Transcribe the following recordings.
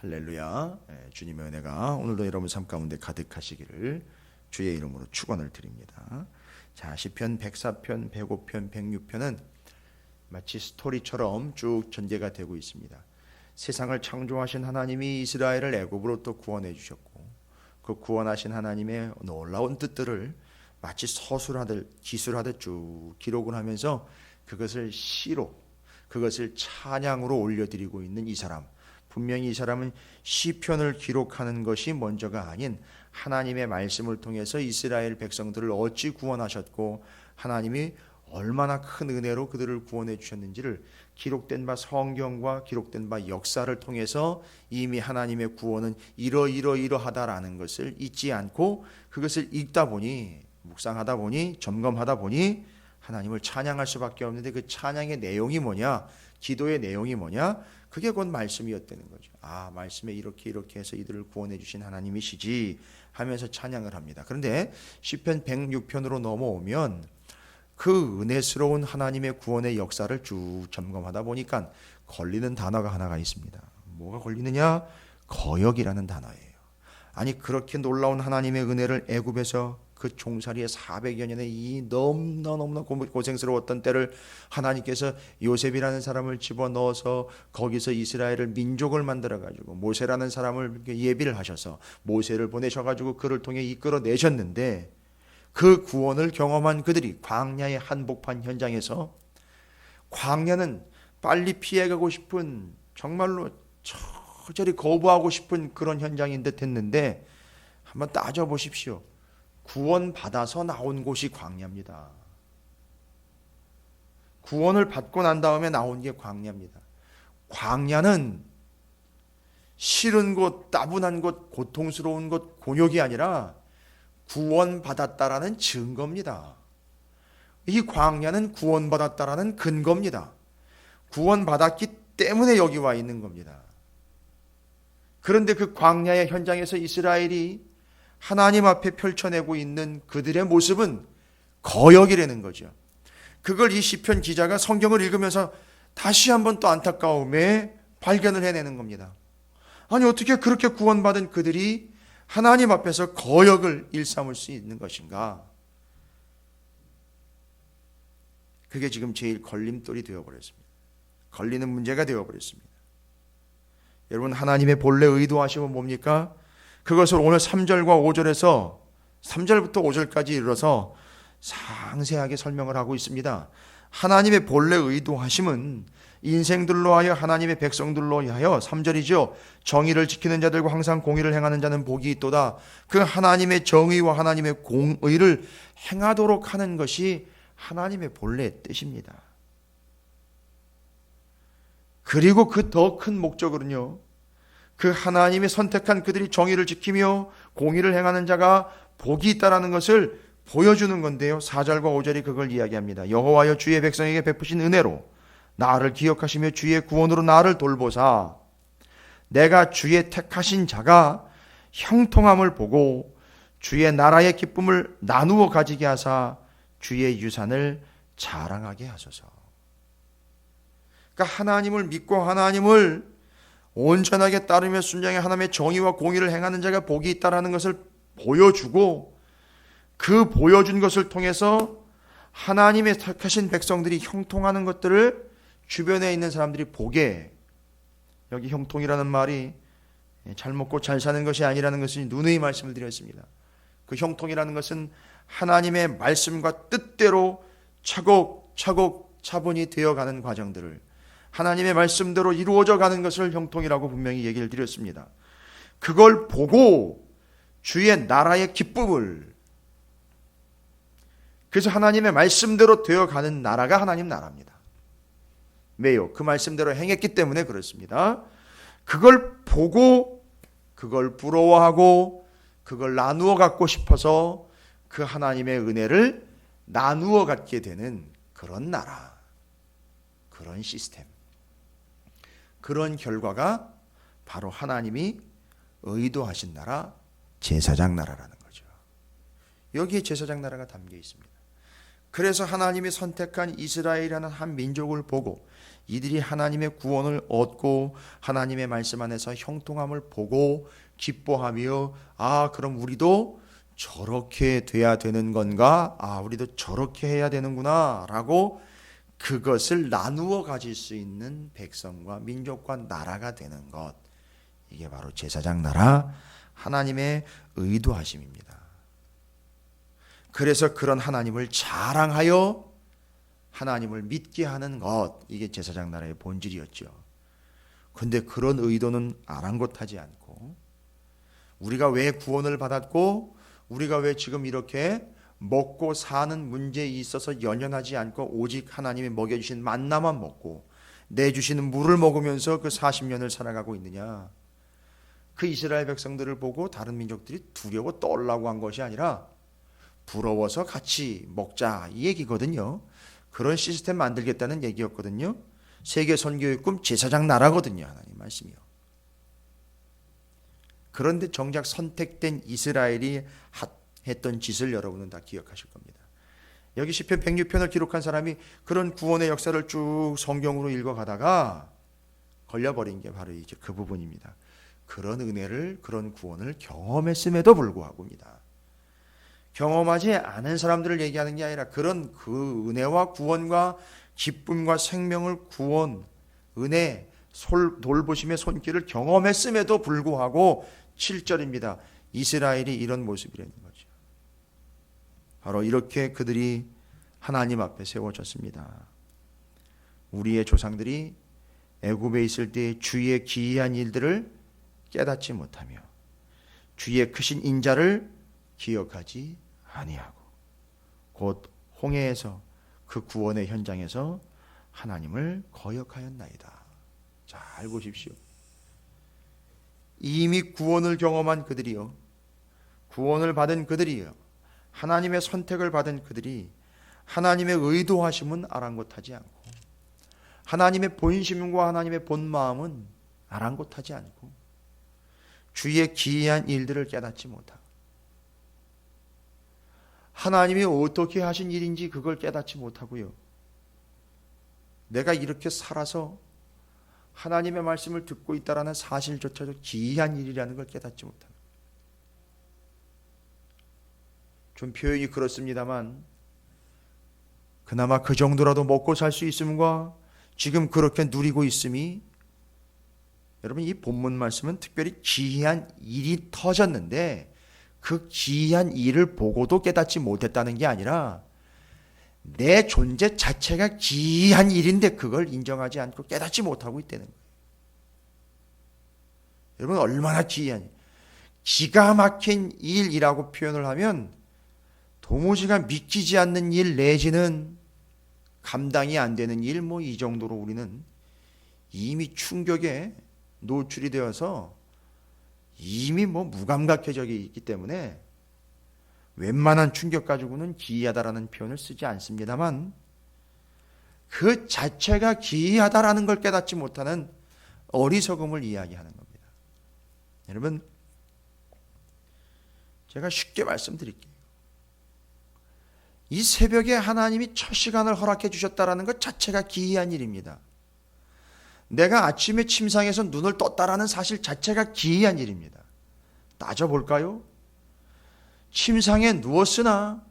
할렐루야. 예, 주님의 은혜가 오늘도 여러분 삶 가운데 가득하시기를 주의 이름으로 축원을 드립니다. 자, 시편 104편, 105편, 106편은 마치 스토리처럼 쭉 전개가 되고 있습니다. 세상을 창조하신 하나님이 이스라엘을 애굽으로부터 구원해 주셨고 그 구원하신 하나님의 놀라운 뜻들을 마치 서술하듯 기술하듯 쭉 기록을 하면서 그것을 시로 그것을 찬양으로 올려드리고 있는 이 사람 분명히 이 사람은 시편을 기록하는 것이 먼저가 아닌 하나님의 말씀을 통해서 이스라엘 백성들을 어찌 구원하셨고 하나님이 얼마나 큰 은혜로 그들을 구원해 주셨는지를 기록된 바 성경과 기록된 바 역사를 통해서 이미 하나님의 구원은 이러이러이러하다라는 것을 잊지 않고 그것을 읽다 보니 묵상하다 보니 점검하다 보니 하나님을 찬양할 수밖에 없는데 그 찬양의 내용이 뭐냐? 기도의 내용이 뭐냐? 그게 곧 말씀이었다는 거죠. 아, 말씀에 이렇게 이렇게 해서 이들을 구원해 주신 하나님이시지 하면서 찬양을 합니다. 그런데 시편 106편으로 넘어오면 그 은혜스러운 하나님의 구원의 역사를 쭉 점검하다 보니까 걸리는 단어가 하나가 있습니다. 뭐가 걸리느냐? 거역이라는 단어예요. 아니 그렇게 놀라운 하나님의 은혜를 애굽에서 그 종살이의 400여 년의 이 너무나 너무나 고생스러웠던 때를 하나님께서 요셉이라는 사람을 집어넣어서 거기서 이스라엘을 민족을 만들어 가지고 모세라는 사람을 예비를 하셔서 모세를 보내셔 가지고 그를 통해 이끌어 내셨는데 그 구원을 경험한 그들이 광야의 한복판 현장에서 광야는 빨리 피해가고 싶은 정말로 처절히 거부하고 싶은 그런 현장인 듯 했는데 한번 따져 보십시오. 구원 받아서 나온 곳이 광야입니다. 구원을 받고 난 다음에 나온 게 광야입니다. 광야는 싫은 곳, 따분한 곳, 고통스러운 곳, 곤욕이 아니라 구원받았다라는 증거입니다. 이 광야는 구원받았다라는 근거입니다. 구원받았기 때문에 여기 와 있는 겁니다. 그런데 그 광야의 현장에서 이스라엘이 하나님 앞에 펼쳐내고 있는 그들의 모습은 거역이라는 거죠. 그걸 이 시편 기자가 성경을 읽으면서 다시 한번 또 안타까움에 발견을 해내는 겁니다. 아니 어떻게 그렇게 구원받은 그들이 하나님 앞에서 거역을 일삼을 수 있는 것인가? 그게 지금 제일 걸림돌이 되어버렸습니다. 걸리는 문제가 되어버렸습니다. 여러분 하나님의 본래 의도하시면 뭡니까? 그것을 오늘 3절과 5절에서 3절부터 5절까지 이르러서 상세하게 설명을 하고 있습니다. 하나님의 본래 의도하심은 인생들로 하여 하나님의 백성들로 하여 3절이죠. 정의를 지키는 자들과 항상 공의를 행하는 자는 복이 있도다. 그 하나님의 정의와 하나님의 공의를 행하도록 하는 것이 하나님의 본래 뜻입니다. 그리고 그 더 큰 목적으로는요. 그 하나님이 선택한 그들이 정의를 지키며 공의를 행하는 자가 복이 있다라는 것을 보여주는 건데요. 4절과 5절이 그걸 이야기합니다. 여호와여 주의 백성에게 베푸신 은혜로 나를 기억하시며 주의 구원으로 나를 돌보사 내가 주의 택하신 자가 형통함을 보고 주의 나라의 기쁨을 나누어 가지게 하사 주의 유산을 자랑하게 하소서. 그러니까 하나님을 믿고 하나님을 온전하게 따르며 순종해 하나님의 정의와 공의를 행하는 자가 복이 있다라는 것을 보여주고 그 보여준 것을 통해서 하나님의 택하신 백성들이 형통하는 것들을 주변에 있는 사람들이 보게 여기 형통이라는 말이 잘 먹고 잘 사는 것이 아니라는 것을 누누이 말씀을 드렸습니다. 그 형통이라는 것은 하나님의 말씀과 뜻대로 차곡차곡 차분히 되어가는 과정들을 하나님의 말씀대로 이루어져 가는 것을 형통이라고 분명히 얘기를 드렸습니다. 그걸 보고 주의 나라의 기쁨을 그래서 하나님의 말씀대로 되어 가는 나라가 하나님 나라입니다. 왜요? 그 말씀대로 행했기 때문에 그렇습니다. 그걸 보고 그걸 부러워하고 그걸 나누어 갖고 싶어서 그 하나님의 은혜를 나누어 갖게 되는 그런 나라. 그런 시스템. 그런 결과가 바로 하나님이 의도하신 나라, 제사장 나라라는 거죠. 여기에 제사장 나라가 담겨 있습니다. 그래서 하나님이 선택한 이스라엘이라는 한 민족을 보고 이들이 하나님의 구원을 얻고 하나님의 말씀 안에서 형통함을 보고 기뻐하며 아 그럼 우리도 저렇게 돼야 되는 건가? 아 우리도 저렇게 해야 되는구나라고 그것을 나누어 가질 수 있는 백성과 민족과 나라가 되는 것 이게 바로 제사장 나라 하나님의 의도하심입니다. 그래서 그런 하나님을 자랑하여 하나님을 믿게 하는 것 이게 제사장 나라의 본질이었죠. 근데 그런 의도는 아랑곳하지 않고 우리가 왜 구원을 받았고 우리가 왜 지금 이렇게 먹고 사는 문제에 있어서 연연하지 않고 오직 하나님이 먹여주신 만나만 먹고 내주시는 물을 먹으면서 그 40년을 살아가고 있느냐. 그 이스라엘 백성들을 보고 다른 민족들이 두려워 떨라고 한 것이 아니라 부러워서 같이 먹자 이 얘기거든요. 그런 시스템 만들겠다는 얘기였거든요. 세계 선교의 꿈 제사장 나라거든요. 하나님 말씀이요. 그런데 정작 선택된 이스라엘이 했던 짓을 여러분은 다 기억하실 겁니다. 여기 시편 106편을 기록한 사람이 그런 구원의 역사를 쭉 성경으로 읽어가다가 걸려버린 게 바로 이제 그 부분입니다. 그런 은혜를 그런 구원을 경험했음에도 불구하고입니다. 경험하지 않은 사람들을 얘기하는 게 아니라 그런 그 은혜와 구원과 기쁨과 생명을 구원, 은혜, 솔, 돌보심의 손길을 경험했음에도 불구하고 7절입니다. 이스라엘이 이런 모습이라는 거죠. 바로 이렇게 그들이 하나님 앞에 세워졌습니다. 우리의 조상들이 애굽에 있을 때 주의 기이한 일들을 깨닫지 못하며 주의 크신 인자를 기억하지 아니하고 곧 홍해에서 그 구원의 현장에서 하나님을 거역하였나이다. 잘 보십시오. 이미 구원을 경험한 그들이요. 구원을 받은 그들이요. 하나님의 선택을 받은 그들이 하나님의 의도하심은 아랑곳하지 않고 하나님의 본심과 하나님의 본 마음은 아랑곳하지 않고 주의 기이한 일들을 깨닫지 못하고 하나님이 어떻게 하신 일인지 그걸 깨닫지 못하고요. 내가 이렇게 살아서 하나님의 말씀을 듣고 있다라는 사실조차도 기이한 일이라는 걸 깨닫지 못합니다. 좀 표현이 그렇습니다만 그나마 그 정도라도 먹고 살 수 있음과 지금 그렇게 누리고 있음이 여러분 이 본문 말씀은 특별히 기이한 일이 터졌는데 그 기이한 일을 보고도 깨닫지 못했다는 게 아니라 내 존재 자체가 기이한 일인데 그걸 인정하지 않고 깨닫지 못하고 있다는 거예요. 여러분 얼마나 기이한 기가 막힌 일이라고 표현을 하면 도무지가 믿기지 않는 일 내지는 감당이 안 되는 일 뭐 이 정도로 우리는 이미 충격에 노출이 되어서 이미 뭐 무감각해적이 있기 때문에 웬만한 충격 가지고는 기이하다라는 표현을 쓰지 않습니다만 그 자체가 기이하다라는 걸 깨닫지 못하는 어리석음을 이야기하는 겁니다. 여러분 제가 쉽게 말씀드릴게요. 이 새벽에 하나님이 첫 시간을 허락해 주셨다라는 것 자체가 기이한 일입니다. 내가 아침에 침상에서 눈을 떴다라는 사실 자체가 기이한 일입니다. 따져볼까요? 침상에 누웠으나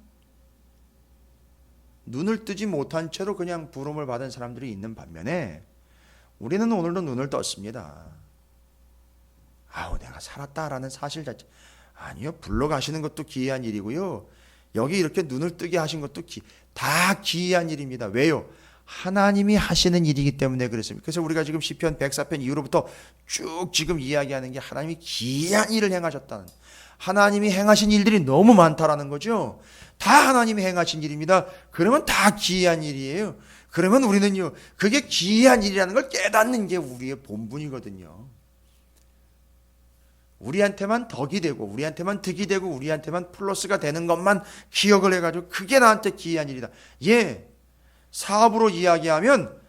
눈을 뜨지 못한 채로 그냥 부름을 받은 사람들이 있는 반면에 우리는 오늘도 눈을 떴습니다. 아우, 내가 살았다라는 사실 자체. 아니요, 불러가시는 것도 기이한 일이고요. 여기 이렇게 눈을 뜨게 하신 것도 기, 다 기이한 일입니다. 왜요? 하나님이 하시는 일이기 때문에 그렇습니다. 그래서 우리가 지금 시편 104편 이후로부터 쭉 지금 이야기하는 게 하나님이 기이한 일을 행하셨다는 하나님이 행하신 일들이 너무 많다라는 거죠. 다 하나님이 행하신 일입니다. 그러면 다 기이한 일이에요. 그러면 우리는요, 그게 기이한 일이라는 걸 깨닫는 게 우리의 본분이거든요. 우리한테만 덕이 되고, 우리한테만 득이 되고, 우리한테만 플러스가 되는 것만 기억을 해가지고, 그게 나한테 기이한 일이다. 예, 사업으로 이야기하면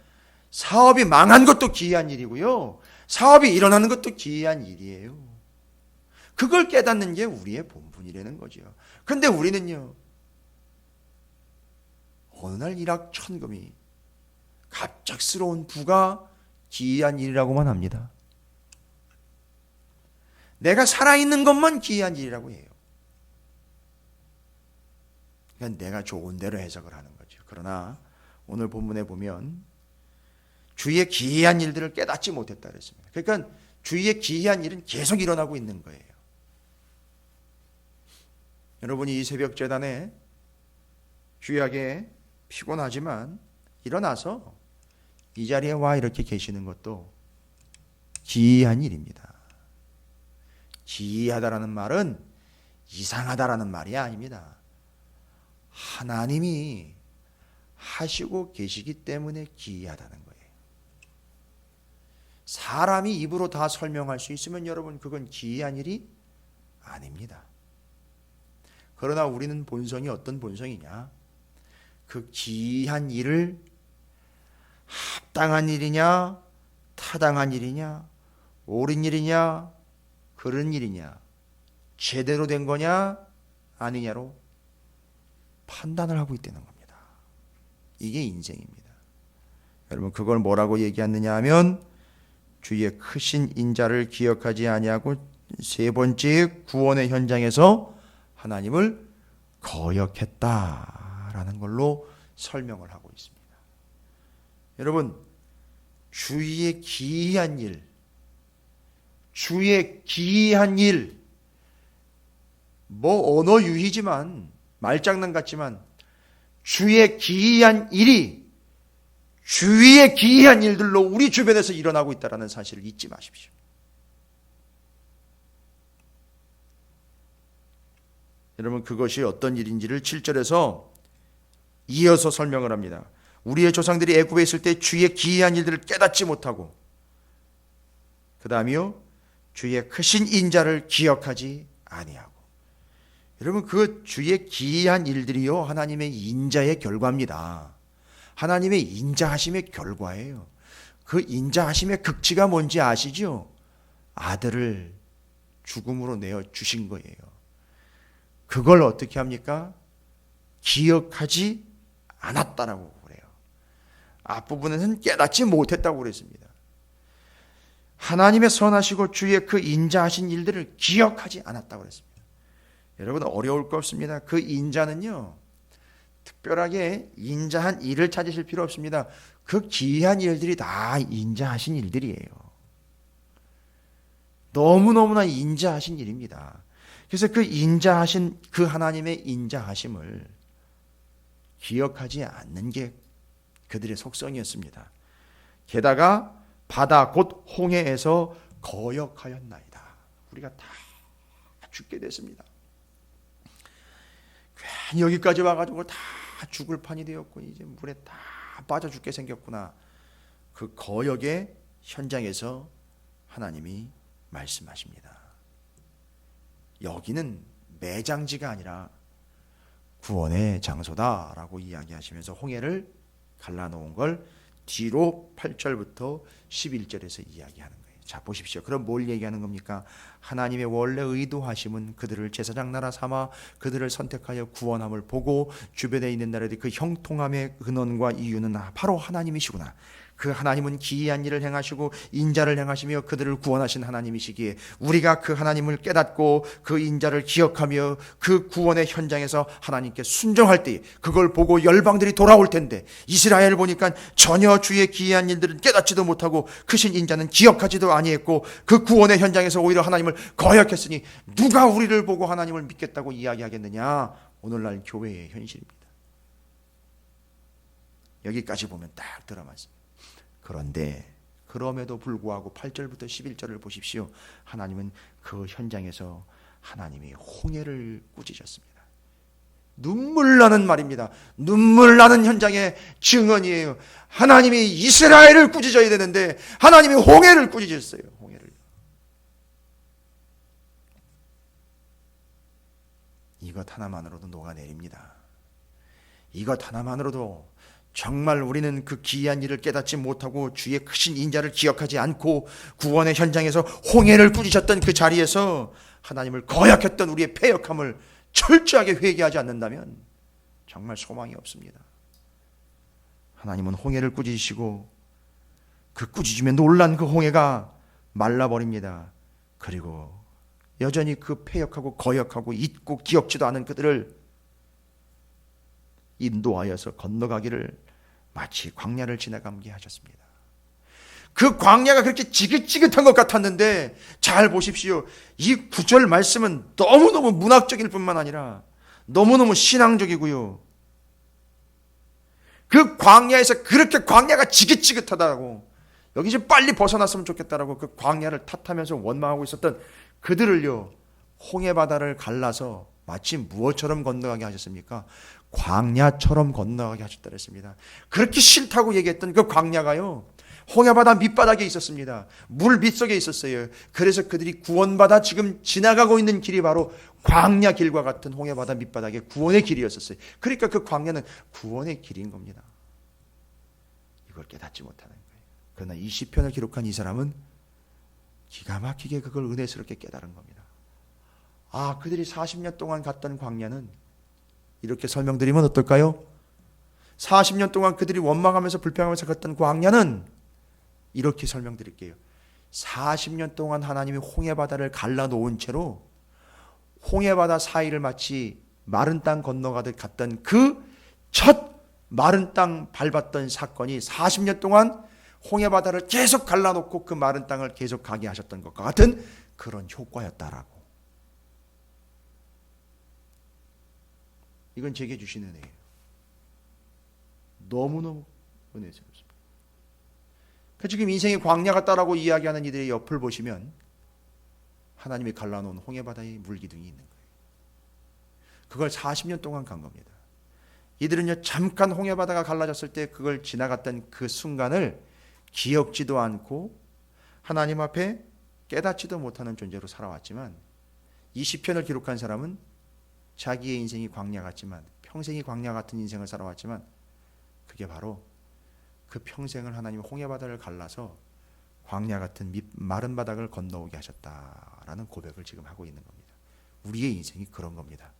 사업이 망한 것도 기이한 일이고요. 사업이 일어나는 것도 기이한 일이에요. 그걸 깨닫는 게 우리의 본분이라는 거죠. 근데 우리는요. 어느 날 일확천금이 갑작스러운 부가 기이한 일이라고만 합니다. 내가 살아있는 것만 기이한 일이라고 해요. 그냥 내가 좋은 대로 해석을 하는 거죠. 그러나 오늘 본문에 보면 주위의 기이한 일들을 깨닫지 못했다 그랬습니다. 그러니까 주위의 기이한 일은 계속 일어나고 있는 거예요. 여러분이 이 새벽 재단에 귀하게 피곤하지만 일어나서 이 자리에 와 이렇게 계시는 것도 기이한 일입니다. 기이하다라는 말은 이상하다라는 말이 아닙니다. 하나님이 하시고 계시기 때문에 기이하다는 거예요. 사람이 입으로 다 설명할 수 있으면 여러분 그건 기이한 일이 아닙니다. 그러나 우리는 본성이 어떤 본성이냐? 그 기이한 일을 합당한 일이냐, 타당한 일이냐, 옳은 일이냐, 그런 일이냐, 제대로 된 거냐, 아니냐로 판단을 하고 있다는 겁니다. 이게 인생입니다. 여러분 그걸 뭐라고 얘기하느냐 하면 주의 크신 인자를 기억하지 아니하고 세 번째 구원의 현장에서 하나님을 거역했다라는 걸로 설명을 하고 있습니다. 여러분 주의 기이한 일, 주의 기이한 일, 뭐 언어 유희지만 말장난 같지만 주의 기이한 일이 주위의 기이한 일들로 우리 주변에서 일어나고 있다는 사실을 잊지 마십시오. 여러분 그것이 어떤 일인지를 7절에서 이어서 설명을 합니다. 우리의 조상들이 애굽에 있을 때 주의 기이한 일들을 깨닫지 못하고 그 다음이요 주의 크신 인자를 기억하지 아니하고 여러분 그 주의 기이한 일들이요 하나님의 인자의 결과입니다. 하나님의 인자하심의 결과예요. 그 인자하심의 극치가 뭔지 아시죠? 아들을 죽음으로 내어 주신 거예요. 그걸 어떻게 합니까? 기억하지 않았다라고 그래요. 앞부분에는 깨닫지 못했다고 그랬습니다. 하나님의 선하시고 주의 그 인자하신 일들을 기억하지 않았다고 그랬습니다. 여러분 어려울 거 없습니다. 그 인자는요. 특별하게 인자한 일을 찾으실 필요 없습니다. 그 기이한 일들이 다 인자하신 일들이에요. 너무너무나 인자하신 일입니다. 그래서 그 인자하신 그 하나님의 인자하심을 기억하지 않는 게 그들의 속성이었습니다. 게다가 바다 곧 홍해에서 거역하였나이다. 우리가 다 죽게 됐습니다. 괜히 여기까지 와가지고 다 죽을 판이 되었고 이제 물에 다 빠져 죽게 생겼구나. 그 거역의 현장에서 하나님이 말씀하십니다. 여기는 매장지가 아니라 구원의 장소다라고 이야기하시면서 홍해를 갈라놓은 걸 뒤로 8절부터 11절에서 이야기하는 거예요. 자 보십시오. 그럼 뭘 얘기하는 겁니까? 하나님의 원래 의도하심은 그들을 제사장 나라 삼아 그들을 선택하여 구원함을 보고 주변에 있는 나라들이 그 형통함의 근원과 이유는 바로 하나님이시구나. 그 하나님은 기이한 일을 행하시고 인자를 행하시며 그들을 구원하신 하나님이시기에 우리가 그 하나님을 깨닫고 그 인자를 기억하며 그 구원의 현장에서 하나님께 순종할 때 그걸 보고 열방들이 돌아올 텐데 이스라엘 보니까 전혀 주의 기이한 일들은 깨닫지도 못하고 크신 인자는 기억하지도 아니했고 그 구원의 현장에서 오히려 하나님을 거역했으니 누가 우리를 보고 하나님을 믿겠다고 이야기하겠느냐 오늘날 교회의 현실입니다. 여기까지 보면 딱 들어맞습니다. 그런데 그럼에도 불구하고 8절부터 11절을 보십시오. 하나님은 그 현장에서 하나님이 홍해를 꾸짖었습니다. 눈물 나는 말입니다. 눈물 나는 현장의 증언이에요. 하나님이 이스라엘을 꾸짖어야 되는데 하나님이 홍해를 꾸짖었어요. 홍해를. 이것 하나만으로도 녹아내립니다. 이것 하나만으로도 정말 우리는 그 기이한 일을 깨닫지 못하고 주의 크신 인자를 기억하지 않고 구원의 현장에서 홍해를 꾸짖었던 그 자리에서 하나님을 거역했던 우리의 패역함을 철저하게 회개하지 않는다면 정말 소망이 없습니다. 하나님은 홍해를 꾸짖으시고 그 꾸짖으면 놀란 그 홍해가 말라버립니다. 그리고 여전히 그 패역하고 거역하고 잊고 기억지도 않은 그들을 인도하여서 건너가기를 마치 광야를 지나가게 하셨습니다. 그 광야가 그렇게 지긋지긋한 것 같았는데 잘 보십시오. 이 구절 말씀은 너무너무 문학적일 뿐만 아니라 너무너무 신앙적이고요. 그 광야에서 그렇게 광야가 지긋지긋하다고 여기 좀 빨리 벗어났으면 좋겠다라고 그 광야를 탓하면서 원망하고 있었던 그들을요 홍해 바다를 갈라서 마치 무엇처럼 건너가게 하셨습니까? 광야처럼 건너가게 하셨다 그랬습니다. 그렇게 싫다고 얘기했던 그 광야가요 홍해 바다 밑바닥에 있었습니다. 물 밑속에 있었어요. 그래서 그들이 구원받아 지금 지나가고 있는 길이 바로 광야 길과 같은 홍해 바다 밑바닥에 구원의 길이었었어요. 그러니까 그 광야는 구원의 길인 겁니다. 이걸 깨닫지 못하는 거예요. 그러나 이 시편을 기록한 이 사람은 기가 막히게 그걸 은혜스럽게 깨달은 겁니다. 아, 그들이 40년 동안 갔던 광야는 이렇게 설명드리면 어떨까요? 40년 동안 그들이 원망하면서 불평하면서 갔던 광야는 이렇게 설명드릴게요. 40년 동안 하나님이 홍해 바다를 갈라 놓은 채로 홍해 바다 사이를 마치 마른 땅 건너가듯 갔던 그 첫 마른 땅 밟았던 사건이 40년 동안 홍해 바다를 계속 갈라 놓고 그 마른 땅을 계속 가게 하셨던 것과 같은 그런 효과였다라고. 이건 제게 주신 은혜예요. 너무너무 은혜스럽습니다. 그 지금 인생의 광야 같다라고 이야기하는 이들의 옆을 보시면 하나님이 갈라놓은 홍해바다의 물기둥이 있는 거예요. 그걸 40년 동안 간 겁니다. 이들은요 잠깐 홍해바다가 갈라졌을 때 그걸 지나갔던 그 순간을 기억지도 않고 하나님 앞에 깨닫지도 못하는 존재로 살아왔지만 이 시편을 기록한 사람은 자기의 인생이 광야 같지만 평생이 광야 같은 인생을 살아왔지만 그게 바로 그 평생을 하나님 홍해 바다를 갈라서 광야 같은 밑, 마른 바닥을 건너오게 하셨다라는 고백을 지금 하고 있는 겁니다. 우리의 인생이 그런 겁니다.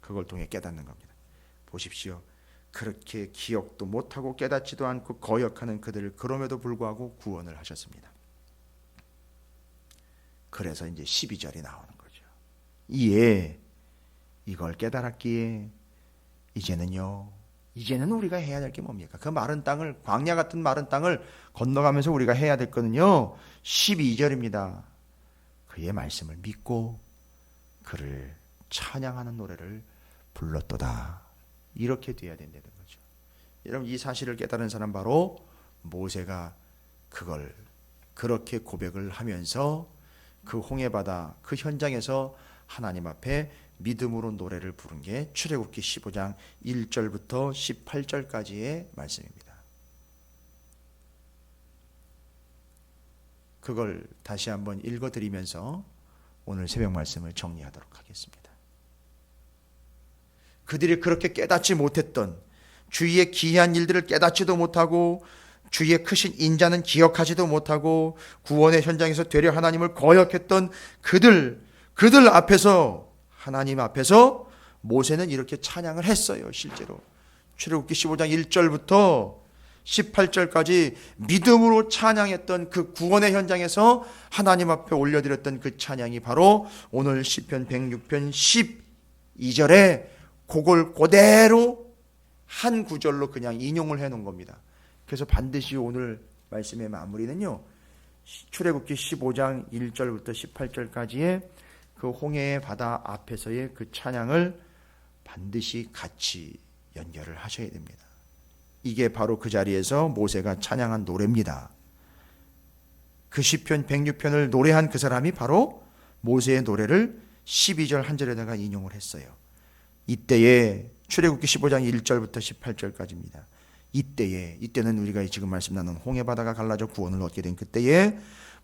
그걸 통해 깨닫는 겁니다. 보십시오. 그렇게 기억도 못하고 깨닫지도 않고 거역하는 그들을 그럼에도 불구하고 구원을 하셨습니다. 그래서 이제 12절이 나오는 거죠. 이에 이걸 깨달았기에 이제는요. 이제는 우리가 해야 될 게 뭡니까? 그 마른 땅을 광야 같은 마른 땅을 건너가면서 우리가 해야 될 거는요. 12절입니다. 그의 말씀을 믿고 그를 찬양하는 노래를 불렀도다. 이렇게 돼야 된다는 거죠. 여러분 이 사실을 깨달은 사람 바로 모세가 그걸 그렇게 고백을 하면서 그 홍해 바다 그 현장에서 하나님 앞에 믿음으로 노래를 부른 게 출애굽기 15장 1절부터 18절까지의 말씀입니다. 그걸 다시 한번 읽어 드리면서 오늘 새벽 말씀을 정리하도록 하겠습니다. 그들이 그렇게 깨닫지 못했던 주위의 기이한 일들을 깨닫지도 못하고 주의 크신 인자는 기억하지도 못하고 구원의 현장에서 되려 하나님을 거역했던 그들 그들 앞에서 하나님 앞에서 모세는 이렇게 찬양을 했어요. 실제로 출애굽기 15장 1절부터 18절까지 믿음으로 찬양했던 그 구원의 현장에서 하나님 앞에 올려드렸던 그 찬양이 바로 오늘 시편 106편 12절에 그걸 그대로 한 구절로 그냥 인용을 해 놓은 겁니다. 그래서 반드시 오늘 말씀의 마무리는요. 출애굽기 15장 1절부터 18절까지의 그 홍해의 바다 앞에서의 그 찬양을 반드시 같이 연결을 하셔야 됩니다. 이게 바로 그 자리에서 모세가 찬양한 노래입니다. 그 시편 106편을 노래한 그 사람이 바로 모세의 노래를 12절 한 절에다가 인용을 했어요. 이때에 출애굽기 15장 1절부터 18절까지입니다. 이때에 이때는 우리가 지금 말씀 나눈 홍해 바다가 갈라져 구원을 얻게 된 그때에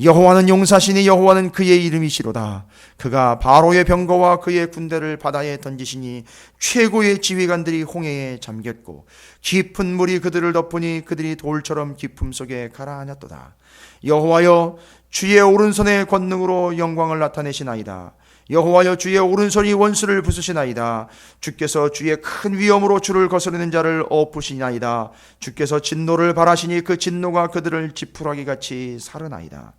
여호와는 용사시니 여호와는 그의 이름이시로다. 그가 바로의 병거와 그의 군대를 바다에 던지시니 최고의 지휘관들이 홍해에 잠겼고 깊은 물이 그들을 덮으니 그들이 돌처럼 깊음 속에 가라앉았도다. 여호와여 주의 오른손의 권능으로 영광을 나타내시나이다. 여호와여 주의 오른손이 원수를 부수시나이다. 주께서 주의 큰 위엄으로 주를 거스르는 자를 엎으시나이다. 주께서 진노를 바라시니 그 진노가 그들을 지푸라기 같이 사르나이다.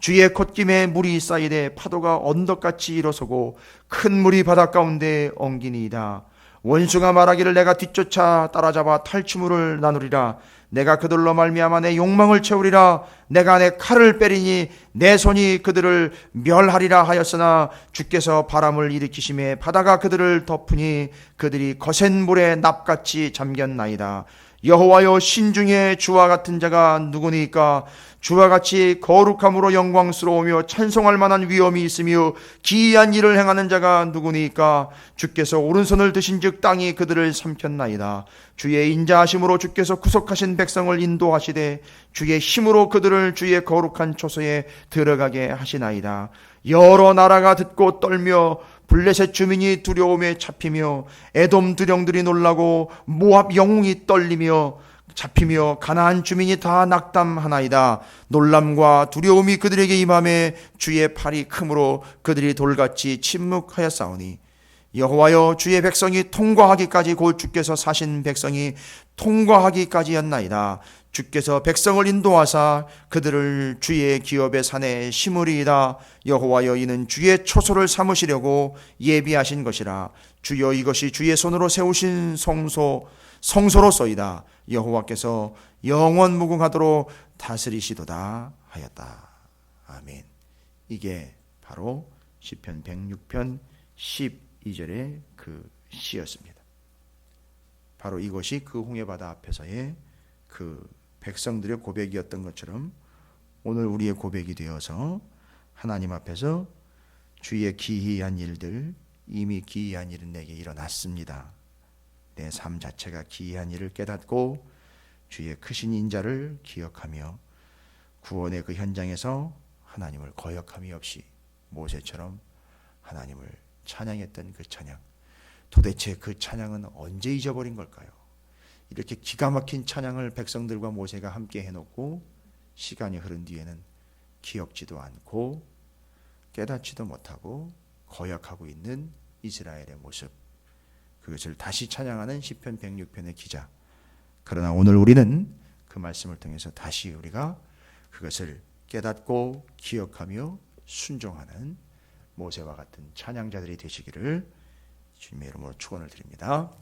주의 콧김에 물이 쌓이되 파도가 언덕같이 일어서고 큰 물이 바다 가운데 엉기니이다. 원수가 말하기를 내가 뒤쫓아 따라잡아 탈취물을 나누리라. 내가 그들로 말미암아 내 욕망을 채우리라. 내가 내 칼을 빼리니 내 손이 그들을 멸하리라 하였으나 주께서 바람을 일으키심에 바다가 그들을 덮으니 그들이 거센 물에 납같이 잠겼나이다. 여호와여 신중에 주와 같은 자가 누구니까? 주와 같이 거룩함으로 영광스러우며 찬송할 만한 위엄이 있으며 기이한 일을 행하는 자가 누구니까? 주께서 오른손을 드신즉 땅이 그들을 삼켰나이다. 주의 인자하심으로 주께서 구속하신 백성을 인도하시되 주의 힘으로 그들을 주의 거룩한 초소에 들어가게 하시나이다. 여러 나라가 듣고 떨며 블레셋 주민이 두려움에 잡히며 에돔 두령들이 놀라고 모압 영웅이 떨리며 잡히며 가나안 주민이 다 낙담하나이다. 놀람과 두려움이 그들에게 임함에 주의 팔이 크므로 그들이 돌같이 침묵하였사오니 여호와여 주의 백성이 통과하기까지 곧 주께서 사신 백성이 통과하기까지였나이다. 주께서 백성을 인도하사 그들을 주의 기업의 산에 심으리이다. 여호와여 이는 주의 초소를 삼으시려고 예비하신 것이라. 주여 이것이 주의 손으로 세우신 성소 성소로소이다. 여호와께서 영원 무궁하도록 다스리시도다 하였다. 아멘. 이게 바로 시편 106편 12절의 그 시였습니다. 바로 이것이 그 홍해 바다 앞에서의 그 백성들의 고백이었던 것처럼 오늘 우리의 고백이 되어서 하나님 앞에서 주의 기이한 일들 이미 기이한 일은 내게 일어났습니다. 내 삶 자체가 기이한 일을 깨닫고 주의 크신 인자를 기억하며 구원의 그 현장에서 하나님을 거역함이 없이 모세처럼 하나님을 찬양했던 그 찬양. 도대체 그 찬양은 언제 잊어버린 걸까요? 이렇게 기가 막힌 찬양을 백성들과 모세가 함께 해놓고 시간이 흐른 뒤에는 기억지도 않고 깨닫지도 못하고 거역하고 있는 이스라엘의 모습. 그것을 다시 찬양하는 시편 106편의 기자. 그러나 오늘 우리는 그 말씀을 통해서 다시 우리가 그것을 깨닫고 기억하며 순종하는 모세와 같은 찬양자들이 되시기를 주님의 이름으로 축원을 드립니다.